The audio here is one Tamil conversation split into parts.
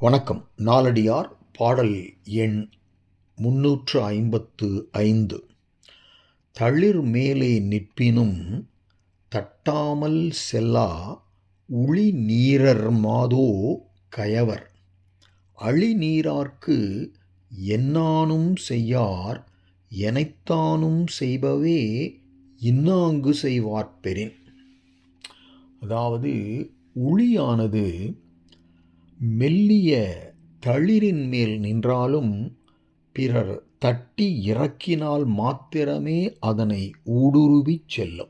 வணக்கம். நாலடியார் பாடல் எண் முன்னூற்று ஐம்பத்து ஐந்து. தளிர் மேலே நிற்பினும் தட்டாமல் செல்லா உளி நீரர் மாதோ கயவர். அழி நீரார்க்கு என்னானும் செய்யார் எனைத்தானும் செய்பவே இன்னாங்கு செய்வார்பெறின். அதாவது உளியானது மெல்லிய தளிரின் மேல் நின்றாலும் பிறர் தட்டி இறக்கினால் மாத்திரமே அதனை ஊடுருவிச் செல்லும்.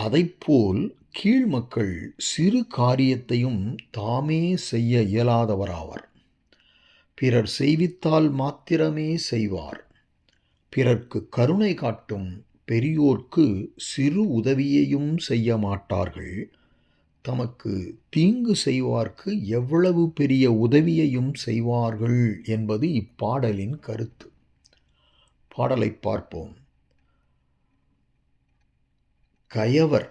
அதைப்போல் கீழ்மக்கள் சிறு காரியத்தையும் தாமே செய்ய இயலாதவராவர். பிறர் செய்வித்தால் மாத்திரமே செய்வார். பிறர்க்கு கருணை காட்டும் பெரியோர்க்கு சிறு உதவியையும் செய்ய மாட்டார்கள். தமக்கு தீங்கு செய்வார்க்கு எவ்வளவு பெரிய உதவியையும் செய்வார்கள் என்பது இப்பாடலின் கருத்து. பாடலை பார்ப்போம். கயவர்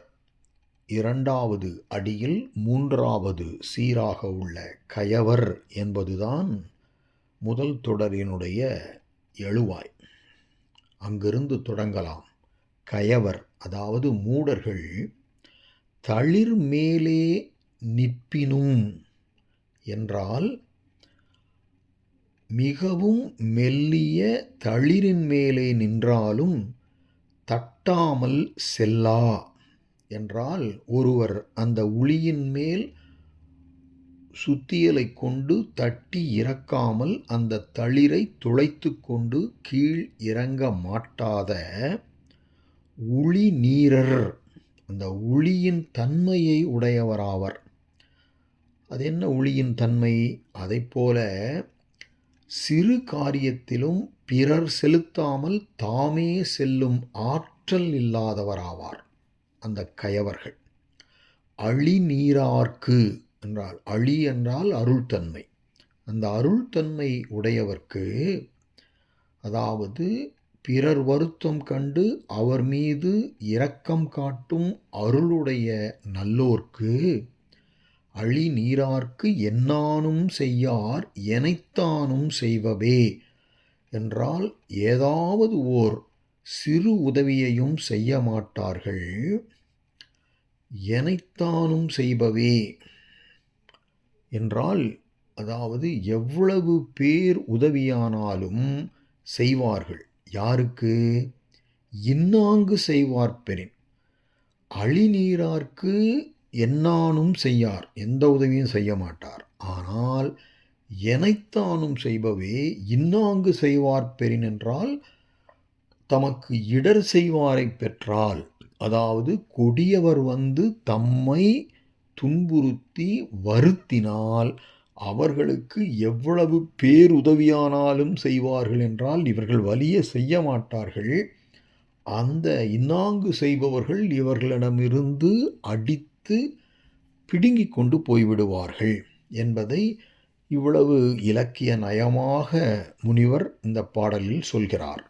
இரண்டாவது அடியில் மூன்றாவது சீராக உள்ள கயவர் என்பதுதான் முதல் தொடரினுடைய எழுவாய். அங்கிருந்து தொடங்கலாம். கயவர் அதாவது மூடர்கள் தளிர் மேலே நிற்பினும் என்றால் மிகவும் மெல்லிய தளிரின் மேலே நின்றாலும் தட்டாமல் செல்லா என்றால் ஒருவர் அந்த உளியின் மேல் சுத்தியலை கொண்டு தட்டி இறக்காமல் அந்த தளிரை துளைத்து கொண்டு கீழ் இறங்க மாட்டாத உளி நீரர் அந்த ஒளியின் தன்மையை உடையவராவர். அது என்ன ஒளியின் தன்மை? அதை போல சிறு காரியத்திலும் பிறர் செலுத்தாமல் தாமே செல்லும் ஆற்றல் இல்லாதவராவார் அந்த கயவர்கள். அழி நீரார்க்கு என்றால் அழி என்றால் அருள்தன்மை. அந்த அருள்தன்மை உடையவர்க்கு அதாவது பிறர் வருத்தம் கண்டு அவர் மீது இரக்கம் காட்டும் அருளுடைய நல்லோர்க்கு அழி நீரார்க்கு என்னானும் செய்யார் எனைத்தானும் செய்வவே என்றால் ஏதாவது ஓர் சிறு உதவியையும் செய்ய மாட்டார்கள் எனைத்தானும் செய்பவே என்றால் அதாவது எவ்வளவு பேர் உதவியானாலும் செய்வார்கள். யாருக்கு? இன்னாங்கு செய்வார் பெறின் அழிநீரார்க்கு என்னானும் செய்யார். எந்த உதவியும் செய்ய மாட்டார். ஆனால் எனைத்தானும் செய்பவே இன்னாங்கு செய்வார் பெறின் என்றால் தமக்கு இடர் செய்வாரை பெற்றால் அதாவது கொடியவர் வந்து தம்மை துன்புறுத்தி வருத்தினால் அவர்களுக்கு எவ்வளவு பேருதவியானாலும் செய்வார்கள் என்றால் இவர்கள் வலிய செய்ய மாட்டார்கள். அந்த இன்னாங்கு செய்பவர்கள் இவர்களிடமிருந்து அடித்து பிடுங்கி கொண்டு போய்விடுவார்கள் என்பதை இவ்வளவு இலக்கிய நயமாக முனிவர் இந்த பாடலில் சொல்கிறார்.